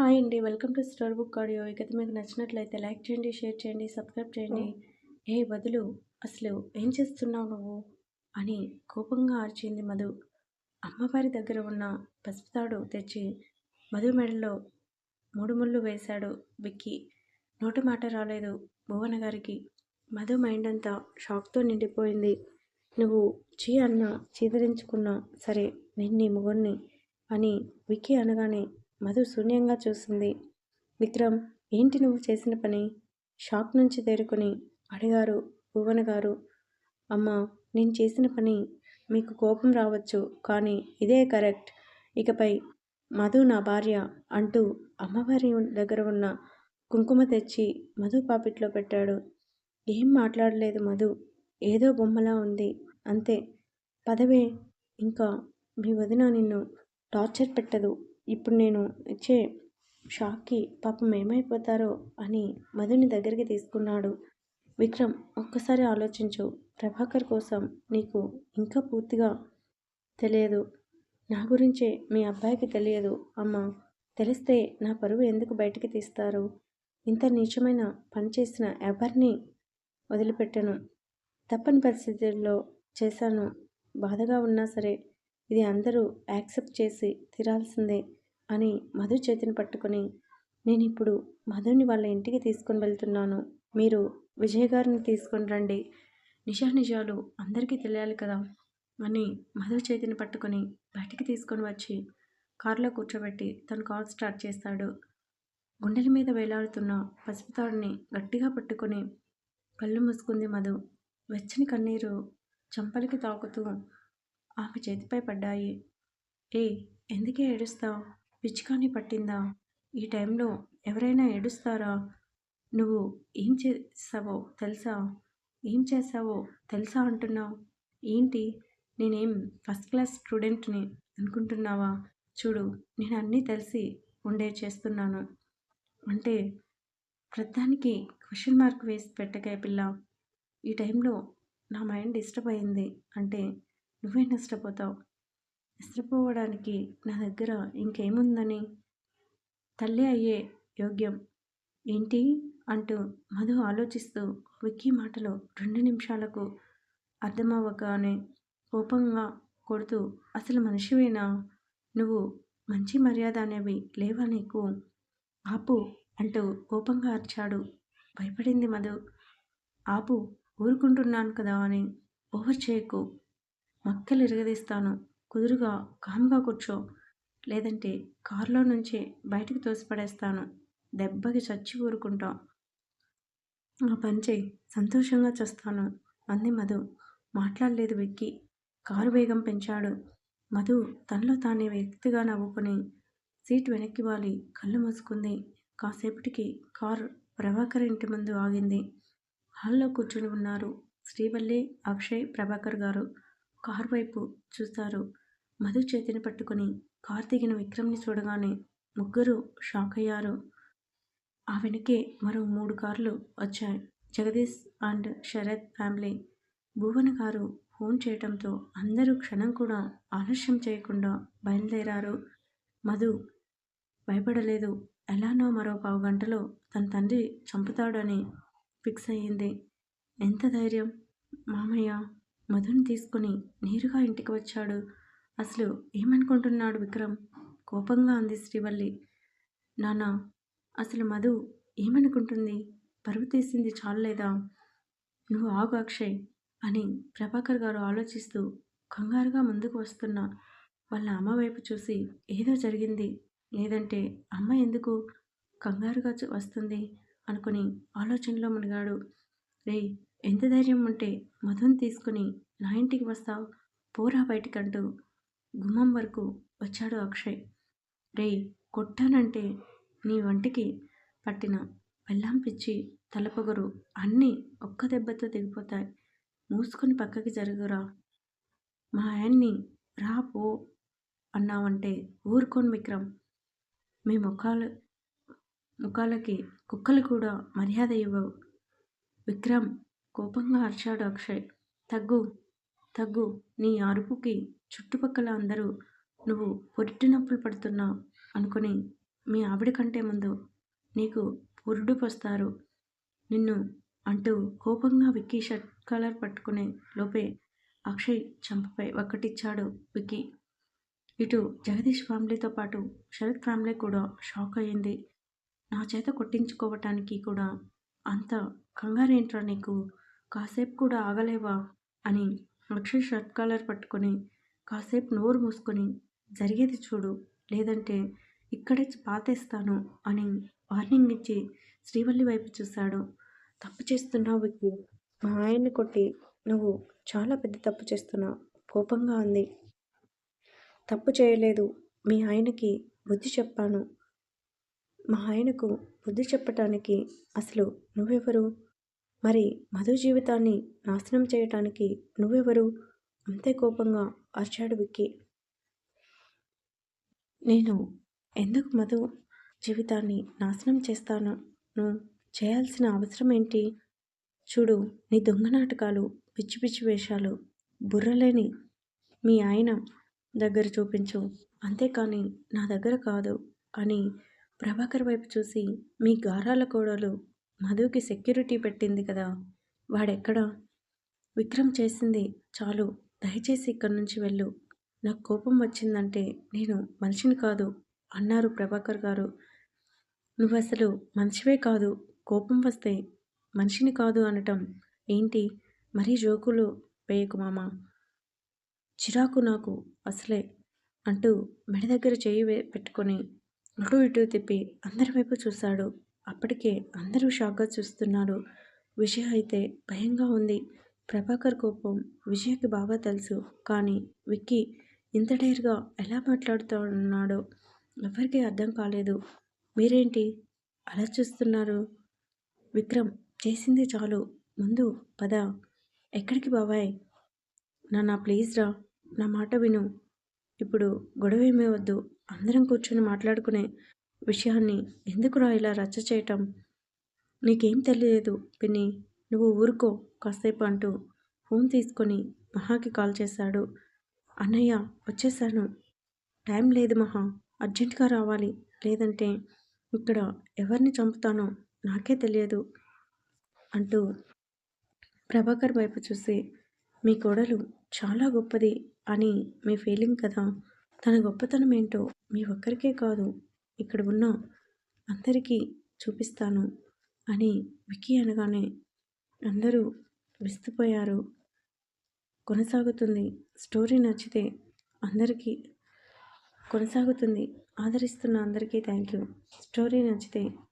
Hi అండి. Welcome to store book audio. ఇక మీకు నచ్చినట్లయితే లైక్ చేయండి షేర్ చేయండి సబ్స్క్రైబ్ చేయండి. ఏ వదులు అసలు ఏం చేస్తున్నావు నువ్వు? అని కోపంగా ఆర్చింది మధు. అమ్మవారి దగ్గర ఉన్న పసుపుతాడు తెచ్చి మధు మెడలో మూడు ముళ్ళు వేశాడు విక్కి. నోటి మాట రాలేదు భువన గారికి. మధు మైండ్ అంతా షాక్తో నిండిపోయింది. నువ్వు చీ అన్న చీదరించుకున్నా సరే నేను నీ అని విక్కీ అనగానే మధు శూన్యంగా చూసింది. విక్రమ్ ఏంటి నువ్వు చేసిన పని? షాక్ నుంచి తేరుకొని అడిగారు భువన గారు. అమ్మ నేను చేసిన పని. మీకు కోపం రావచ్చు కానీ ఇదే కరెక్ట్. ఇకపై మధు నా భార్య అంటూ అమ్మవారి దగ్గర ఉన్న కుంకుమ తెచ్చి మధు పాపిట్లో పెట్టాడు. ఏం మాట్లాడలేదు మధు. ఏదో బొమ్మలా ఉంది. అంతే. పదవే. ఇంకా మీ వదిన నిన్ను టార్చర్ పెట్టదు. ఇప్పుడు నేను ఇచ్చే షాక్కి పాపం ఏమైపోతారో అని మధుని దగ్గరికి తీసుకున్నాడు. విక్రమ్ ఒక్కసారి ఆలోచించు. ప్రభాకర్ కోసం నీకు ఇంకా పూర్తిగా తెలియదు. నా గురించే మీ అబ్బాయికి తెలియదు. అమ్మ తెలిస్తే నా పరువు ఎందుకు బయటికి తీస్తారు? ఇంత నీచమైన పని చేసిన ఎవరిని వదిలిపెట్టను? తప్పని పరిస్థితుల్లో చేశాను. బాధగా ఉన్నా సరే ఇది అందరూ యాక్సెప్ట్ చేసి తీరాల్సిందే. అని మధు చేతిని పట్టుకొని నేను ఇప్పుడు మధుని వాళ్ళ ఇంటికి తీసుకొని వెళ్తున్నాను. మీరు విజయ్ గారిని తీసుకొని రండి. నిజానిజాలు అందరికీ తెలియాలి కదా అని మధు చేతిని పట్టుకొని బయటికి తీసుకొని వచ్చి కారులో కూర్చోబెట్టి తను కార్ స్టార్ట్ చేస్తాడు. గుండెల మీద వేలాడుతున్న పసుపు గట్టిగా పట్టుకొని కళ్ళు మూసుకుంది మధు. వెచ్చని కన్నీరు చంపలికి తాకుతూ ఆమె చేతిపై పడ్డాయి. ఏ ఎందుకే ఏడుస్తావు? పిచ్చికాని పట్టిందా? ఈ టైంలో ఎవరైనా ఏడుస్తారా? నువ్వు ఏం చేసావో తెలుసా? ఏం చేసావో తెలుసా అంటున్నావు. ఏంటి? నేనేం ఫస్ట్ క్లాస్ స్టూడెంట్ని అనుకుంటున్నావా? చూడు నేను అన్నీ తెలిసి ఉండే చేస్తున్నాను. అంటే ప్రతిదానికి క్వశ్చన్ మార్క్ వేసి పెట్టకే పిల్ల. ఈ టైంలో నా మైండ్ డిస్టర్బ్ అయింది. అంటే నువ్వే నష్టపోతావు. నిద్రపోవడానికి నా దగ్గర ఇంకేముందని? తల్లి అయ్యే యోగ్యం. ఏంటి? అంటూ మధు ఆలోచిస్తూ విక్కీ మాటలు రెండు నిమిషాలకు అర్థమవ్వగానే కోపంగా కొడుతూ అసలు మనిషివేనా? నువ్వు మంచి మర్యాద అనేవి లేవా నీకు? ఆపు అంటూ కోపంగా అరిచాడు. భయపడింది మధు. ఆపు ఊరుకుంటున్నాను కదా అని ఓవర్ చేయకు. మక్కలు ఇరగదీస్తాను. కుదురుగా కామ్గా కూర్చో. లేదంటే కారులో నుంచి బయటకు తోసిపడేస్తాను. దెబ్బకి చచ్చి ఊరుకుంటాం. ఆ పని చేయి. సంతోషంగా చేస్తాను. అంది మధు. మాట్లాడలేదు వెక్కి. కారు వేగం పెంచాడు. మధు తనలో తానే వ్యక్తిగా నవ్వుకొని సీట్ వెనక్కి వాలి. కళ్ళు మూసుకుంది. కాసేపటికి కారు ప్రభాకర్ ఇంటి ముందు ఆగింది. హాల్లో కూర్చుని ఉన్నారు. శ్రీవల్లి అక్షయ్ ప్రభాకర్ గారు కారు వైపు చూస్తారు. మధు చేతిని పట్టుకుని కార్ దిగిన విక్రమ్ని చూడగానే ముగ్గురు షాక్ అయ్యారు. ఆ వెనకే మరో మూడు కార్లు వచ్చాయి. Jagadish and Sharath family. Bhuvan garu phone చేయటంతో అందరూ క్షణం కూడా ఆలస్యం చేయకుండా బయలుదేరారు. మధు భయపడలేదు. ఎలానో మరో పావు గంటలో తన తండ్రి చంపుతాడని ఫిక్స్ అయ్యింది. ఎంత ధైర్యం! మామయ్య మధుని తీసుకుని నేరుగా ఇంటికి వచ్చాడు. అసలు ఏమనుకుంటున్నాడు విక్రమ్? కోపంగా అంది శ్రీవల్లి. నాన్న అసలు మధు ఏమనుకుంటుంది? పరువు తీసింది చాలలేదా నువ్వు ఆగు అక్షయ్ అని ప్రభాకర్ గారు ఆలోచిస్తూ కంగారుగా ముందుకు వస్తున్న వాళ్ళ అమ్మ వైపు చూసి ఏదో జరిగింది. లేదంటే అమ్మ ఎందుకు కంగారుగా వస్తుంది అనుకుని ఆలోచనలో మునిగాడు. రే ఎంత ధైర్యం ఉంటే మధుని తీసుకుని నా ఇంటికి వస్తావు? పోరా బయటికంటూ గుమ్మం వరకు వచ్చాడు అక్షయ్. రే కొట్టానంటే నీ వంటికి పట్టిన బెల్లం పిచ్చి తలపొగరు అన్నీ ఒక్క దెబ్బతో దిగిపోతాయి మూసుకొని పక్కకి జరుగురా. మా ఆయన్ని రా పో అన్నావంటే ఊరుకోను విక్రమ్. మీ ముఖాలు ముఖాలకి కుక్కలు కూడా మర్యాద ఇవ్వవు విక్రమ్ కోపంగా అరిచాడు అక్షయ్. తగ్గు తగ్గు నీ అరుపుకి చుట్టుపక్కల అందరూ నువ్వు పొరిటి నొప్పులు పడుతున్నావు అనుకుని మీ ఆవిడ కంటే ముందు నీకు పురుడు పోస్తారు. నిన్ను అంటూ కోపంగా విక్కీ షర్ట్ కాలర్ పట్టుకునే లోపే అక్షయ్ చంపపై ఒక్కటిచ్చాడు విక్కీ. ఇటు జగదీష్ ఫ్యామిలీతో పాటు శరత్ ఫ్యామిలీ కూడా షాక్ అయ్యింది. నా చేత కొట్టించుకోవటానికి కూడా అంత కంగారేంట్రా నీకు? కాసేపు కూడా ఆగలేవా? అని అక్షయ్ షర్ట్ కాలర్ పట్టుకొని కాసేపు నోరు మూసుకొని జరిగేది చూడు లేదంటే ఇక్కడే పాతేస్తాను అని వార్నింగ్ ఇచ్చి శ్రీవల్లి వైపు చూశాడు. తప్పు చేస్తున్నావు విక్కీ. మా ఆయన్ని కొట్టి నువ్వు చాలా పెద్ద తప్పు చేస్తున్నావు. కోపంగా ఉంది తప్పు చేయలేదు. మీ ఆయనకి బుద్ధి చెప్పాను. మా ఆయనకు బుద్ధి చెప్పటానికి అసలు నువ్వెవరు? మరి మధు జీవితాన్ని నాశనం చేయటానికి నువ్వెవరు? అంతే కోపంగా అరిచాడు విక్కి. నేను ఎందుకు మధు జీవితాన్ని నాశనం చేస్తాను? నువ్వు చేయాల్సిన అవసరం ఏంటి చూడు నీ దొంగ నాటకాలు పిచ్చి పిచ్చి వేషాలు బుర్రలేని మీ ఆయన దగ్గర చూపించు. అంతేకాని నా దగ్గర కాదు అని ప్రభాకర్ వైపు చూసి మీ గారాల కోడలు మధుకి సెక్యూరిటీ పెట్టింది కదా. వాడెక్కడా? విక్రమ్ చేసింది చాలు. దయచేసి ఇక్కడి నుంచి వెళ్ళు. నాకు కోపం వచ్చిందంటే నేను మనిషిని కాదు అన్నారు ప్రభాకర్ గారు. నువ్వు అసలు మనిషివే కాదు కోపం వస్తే మనిషిని కాదు అనటం ఏంటి? మరీ జోకులు వేయకు మామ? చిరాకు నాకు అసలే అంటూ మెడ దగ్గర చేయి పెట్టుకొని అటు ఇటు తిప్పి అందరి వైపు చూశాడు. అప్పటికే అందరూ షాక్గా చూస్తున్నారు. విషయం అయితే భయంగా ఉంది. ప్రభాకర్ కోపం విజయకి బాగా తెలుసు. కానీ విక్కీ ఇంత డైర్గా ఎలా మాట్లాడుతున్నాడో ఎవరికీ అర్థం కాలేదు. మీరేంటి అలా చూస్తున్నారు? విక్రమ్ చేసింది చాలు. ముందు పద. ఎక్కడికి బాబాయ్? నాన్న ప్లీజ్ రా. నా మాట విను. ఇప్పుడు గొడవ ఏమీ వద్దు. అందరం కూర్చొని మాట్లాడుకునే విషయాన్ని ఎందుకురా ఇలా రచ్చ చేయటం? నీకేం తెలియదు పిన్ని. నువ్వు ఊరుకో కాసేపు అంటూ ఫోన్ తీసుకొని మహాకి కాల్ చేశాడు. అన్నయ్య వచ్చేసాను టైం లేదు మహా అర్జెంటుగా రావాలి. లేదంటే ఇక్కడ ఎవరిని చంపుతానో నాకే తెలియదు అంటూ ప్రభాకర్ వైపు చూసి మీ కోడలు చాలా గొప్పది అని మీ ఫీలింగ్ కదా? తన గొప్పతనం ఏంటో మీ ఒక్కరికే కాదు ఇక్కడ ఉన్న అందరికీ చూపిస్తాను అని విక్కీ అనగానే అందరూ విస్తుపోయారు. కొనసాగుతుంది. స్టోరీ నచ్చితే అందరికీ కొనసాగుతుంది. ఆదరిస్తున్న అందరికీ థ్యాంక్ యూ స్టోరీ నచ్చితే